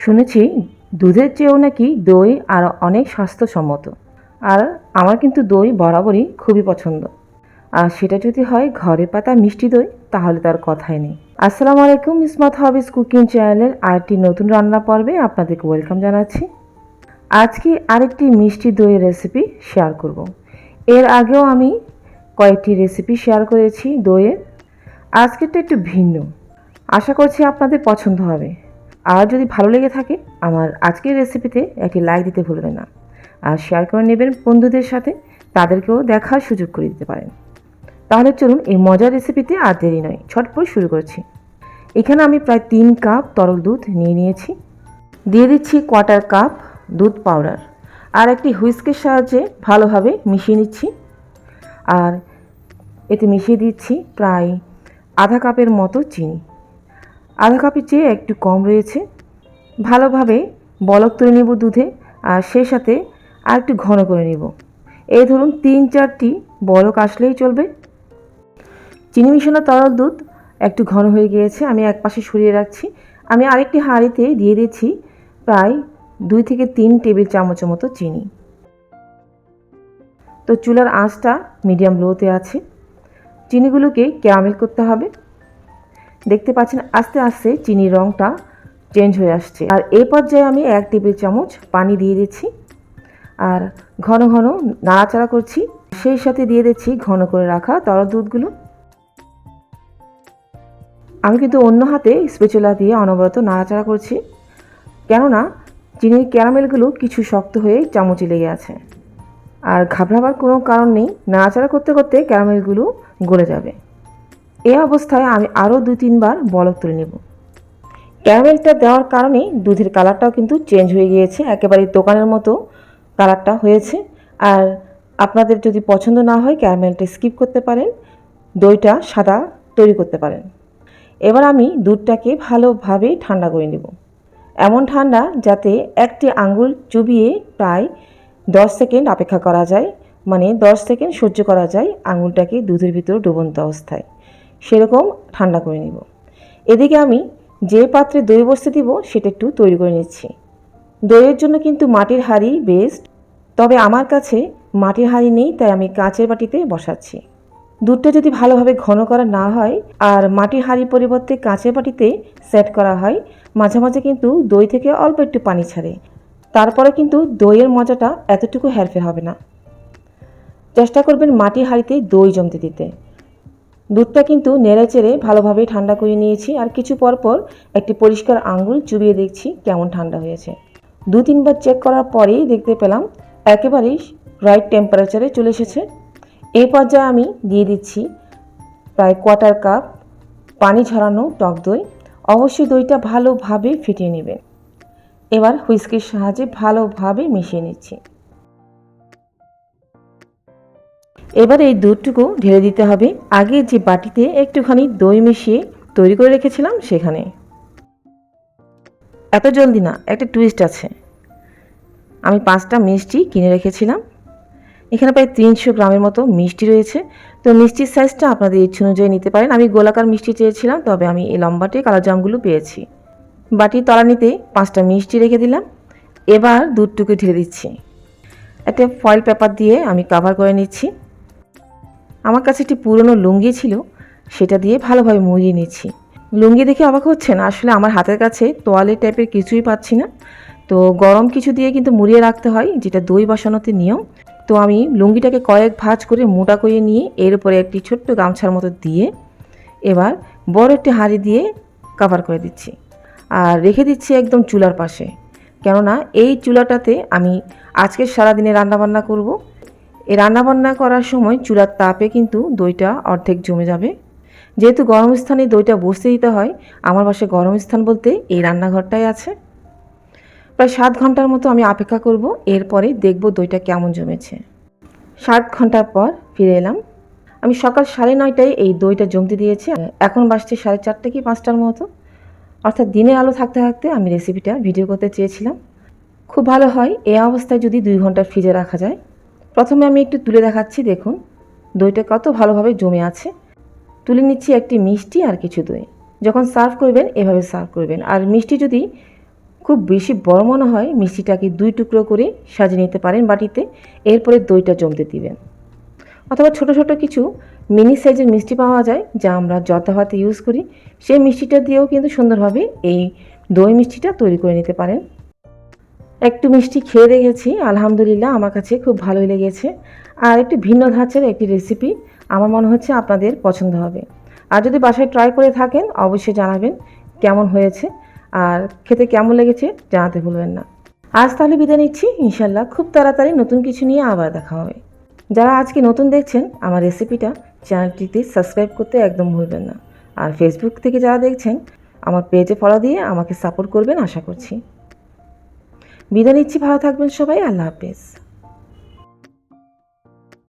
শুনেছি দুধের চেয়েও নাকি দই আর অনেক স্বাস্থ্যসম্মত। আর আমার কিন্তু দই বরাবরই খুবই পছন্দ। আর সেটা যদি হয় ঘরে পাতা মিষ্টি দই, তাহলে তার কথাই নেই। আসসালামু আলাইকুম ইসমাত হাবিজ কুকিং চ্যানেলের আরেকটি নতুন রান্না পর্বে আপনাদেরকে ওয়েলকাম জানাচ্ছি। আজকে আরেকটি মিষ্টি দইয়ের রেসিপি শেয়ার করব। এর আগেও আমি কয়েকটি রেসিপি শেয়ার করেছি দইয়ের। আজকেরটা একটু ভিন্ন। আশা করছি আপনাদের পছন্দ হবে। আর যদি ভালো লেগে থাকে, আমার আজকের রেসিপিতে একটি লাইক দিতে ভুলবেন না। আর শেয়ার করে নেবেন বন্ধুদের সাথে, তাদেরকেও দেখার সুযোগ করে দিতে পারেন। তাহলে চলুন এই মজার রেসিপিতে আর দেরি নয়, ছটপট শুরু করছি। এখানে আমি প্রায় তিন কাপ তরল দুধ নিয়ে নিয়েছি। দিয়ে দিচ্ছি কোয়ার্টার কাপ দুধ পাউডার আর একটি হুইস্কের সাহায্যে ভালোভাবে মিশিয়ে নিচ্ছি। আর এতে মিশিয়ে দিচ্ছি প্রায় আধা কাপের মতো চিনি। আধা কাপের চেয়ে একটু কম রয়েছে। ভালোভাবে বলক তুলে নেব দুধে আর সেই সাথে আর একটু ঘন করে নেব। এই ধরুন তিন চারটি বলক আসলেই চলবে। চিনি মিশানো তরল দুধ একটু ঘন হয়ে গিয়েছে, আমি এক পাশে সরিয়ে রাখছি। আমি আরেকটি হাঁড়িতে দিয়ে দিচ্ছি প্রায় দুই থেকে তিন টেবিল চামচের মতো চিনি। তো চুলার আঁচটা মিডিয়াম লোতে আছে। চিনিগুলোকে ক্যারামেল করতে হবে। দেখতে পাচ্ছেন, আস্তে আস্তে চিনির রঙটা চেঞ্জ হয়ে আসছে। আর এই পর্যায়ে আমি এক টেবিল চামচ পানি দিয়ে দিচ্ছি। আর ঘন ঘন নাড়াচাড়া করছি। সেই সাথে দিয়ে দিচ্ছি ঘন করে রাখা তরল দুধগুলো। আমি কিন্তু অন্য হাতে স্পেচুলা দিয়ে অনবরত নাড়াচাড়া করছি। কেননা চিনির ক্যারামেলগুলো কিছু শক্ত হয়ে চামচে লেগে আছে। আর ঘাবড়াবার কোনো কারণ নেই। নাড়াচাড়া করতে করতে ক্যারামেলগুলো গলে যাবে। এই অবস্থায় আমি আরও দু তিনবার বলক তুলে নেব। ক্যারামেলটা দেওয়ার কারণে দুধের কালারটাও কিন্তু চেঞ্জ হয়ে গিয়েছে। একেবারে দোকানের মতো কালারটা হয়েছে। আর আপনাদের যদি পছন্দ না হয়, ক্যারামেলটা স্কিপ করতে পারেন, দইটা সাদা তৈরি করতে পারেন। এবার আমি দুধটাকে ভালোভাবে ঠান্ডা করে নেব। এমন ঠান্ডা যাতে একটি আঙ্গুল চুবিয়ে প্রায় দশ সেকেন্ড অপেক্ষা করা যায় মানে দশ সেকেন্ড সহ্য করা যায় আঙুলটাকে দুধের ভিতর ডুবন্ত অবস্থায়। সেরকম ঠান্ডা করে নিব। এদিকে আমি যে পাত্রে দই বসতে দিব, সেটা একটু তৈরি করে নিচ্ছি। দইয়ের জন্য কিন্তু মাটির হাঁড়ি বেস্ট তবে আমার কাছে মাটির হাঁড়ি নেই, তাই আমি কাঁচের বাটিতে বসাচ্ছি। দুধটা যদি ভালোভাবে ঘন করা না হয়, আর মাটির হাঁড়ির পরিবর্তে কাঁচের বাটিতে সেট করা হয়, মাঝে মাঝে কিন্তু দই থেকে অল্প একটু পানি ছাড়ে। তারপরে কিন্তু দইয়ের মজাটা এতটুকু হেরফের হবে না। চেষ্টা করবেন মাটির হাঁড়িতে দই জমতে দিতে। দুধটা কিন্তু নেড়ে চেড়ে ভালোভাবে ঠান্ডা করে নিয়েছি আর কিছু পর পর একটি পরিষ্কার আঙ্গুল চুবিয়ে দেখছি কেমন ঠান্ডা হয়েছে। দু তিনবার চেক করার পরেই দেখতে পেলাম একেবারেই রাইট টেম্পারেচারে চলে এসেছে। এই পর্যায়ে আমি দিয়ে দিচ্ছি প্রায় কোয়ার্টার কাপ পানি ঝরানো টক দই। অবশ্যই দইটা ভালোভাবে ফিটিয়ে নেবেন। এবার হুইস্কির সাহায্যে ভালোভাবে মিশিয়ে নিচ্ছি। এবার এই দুধটুকু ঢেলে দিতে হবে। আগে যে বাটিতে একটুখানি দই মিশিয়ে তৈরি করে রেখেছিলাম সেখানে। এত জলদি না, একটা টুইস্ট আছে। আমি পাঁচটা মিষ্টি কিনে রেখেছিলাম। এখানে প্রায় তিনশো গ্রামের মতো মিষ্টি রয়েছে। তো মিষ্টির সাইজটা আপনাদের ইচ্ছে অনুযায়ী নিতে পারেন। আমি গোলাকার মিষ্টি চেয়েছিলাম, তবে আমি এই লম্বাটে কালো জামগুলো পেয়েছি। বাটির তলানিতে পাঁচটা মিষ্টি রেখে দিলাম। এবার দুধটুকু ঢেলে দিচ্ছি। একটা ফয়েল পেপার দিয়ে আমি কাভার করে নিচ্ছি। আমার কাছে একটি পুরনো লুঙ্গি ছিল, সেটা দিয়ে ভালোভাবে মুড়িয়ে নিচ্ছি। লুঙ্গি দেখে অবাক হচ্ছে না আসলে আমার হাতের কাছে তোয়ালে টাইপের কিছুই পাচ্ছি না। তো গরম কিছু দিয়ে কিন্তু মুড়িয়ে রাখতে হয়, যেটা দই বসানোতে নিয়ম। তো আমি লুঙ্গিটাকে কয়েক ভাঁজ করে মোটা করে নিয়ে এর উপরে একটি ছোট্ট গামছার মতো দিয়ে এবার বড় একটি হাঁড়ি দিয়ে কাভার করে দিচ্ছি। আর রেখে দিচ্ছি একদম চুলার পাশে। কেননা এই চুলাটাতে আমি আজকে সারাদিনে রান্নাবান্না করব। এই রান্নাবান্না করার সময় চুলার তাপে কিন্তু দইটা অর্ধেক জমে যাবে। যেহেতু গরম স্থানে দইটা বসতে দিতে হয়, আমার বাসায় গরম স্থান বলতে এই রান্নাঘরটাই আছে। প্রায় সাত ঘণ্টার মতো আমি অপেক্ষা করব, এরপরে দেখব দইটা কেমন জমেছে। সাত ঘণ্টার পর ফিরে এলাম। আমি সকাল সাড়ে নয়টায় এই দইটা জমতে দিয়েছি। এখন বাসছে সাড়ে চারটে কি পাঁচটার মতো। অর্থাৎ দিনের আলো থাকতে থাকতে আমি রেসিপিটা ভিডিও করতে চেয়েছিলাম। খুব ভালো হয় এই অবস্থায় যদি দুই ঘণ্টা ফ্রিজে রাখা যায়। প্রথমে আমি একটু তুলে দেখাচ্ছি, দেখুন। দইটা কত ভালোভাবে জমে আছে। তুলে নিচ্ছি একটি মিষ্টি আর কিছু দই। যখন সার্ভ করবেন, এভাবে সার্ভ করবেন। আর মিষ্টি যদি খুব বেশি বড় মনে হয়, মিষ্টিটাকে দুই টুকরো করে সাজিয়ে নিতে পারেন বাটিতে। এরপরে দইটা জমতে দিবেন। অথবা ছোট ছোট কিছু মিনি সাইজের মিষ্টি পাওয়া যায়, যা আমরা যথাভাতে ইউজ করি। সেই মিষ্টিটা দিয়েও কিন্তু সুন্দরভাবে এই দই মিষ্টিটা তৈরি করে নিতে পারেন। একটু মিষ্টি খেয়ে দেখেছি, আলহামদুলিল্লাহ আমার কাছে খুব ভালোই লেগেছে। আর একটি ভিন্ন ধাঁচের একটি রেসিপি আমার মনে হচ্ছে আপনাদের পছন্দ হবে। আর যদি বাসায় ট্রাই করে থাকেন, অবশ্যই জানাবেন কেমন হয়েছে আর খেতে কেমন লেগেছে জানাতে ভুলবেন না। আজ তাহলে বিদায় নিচ্ছি ইনশাল্লাহ খুব তাড়াতাড়ি নতুন কিছু নিয়ে আবার দেখা হবে। যারা আজকে নতুন দেখছেন, আমার রেসিপিটা চ্যানেলটিতে সাবস্ক্রাইব করতে একদম ভুলবেন না। আর ফেসবুক থেকে যারা দেখছেন, আমার পেজে ফলো দিয়ে আমাকে সাপোর্ট করবেন, আশা করছি। বিদায় নিচ্ছি ভালো থাকবেন সবাই আল্লাহ হাফেজ।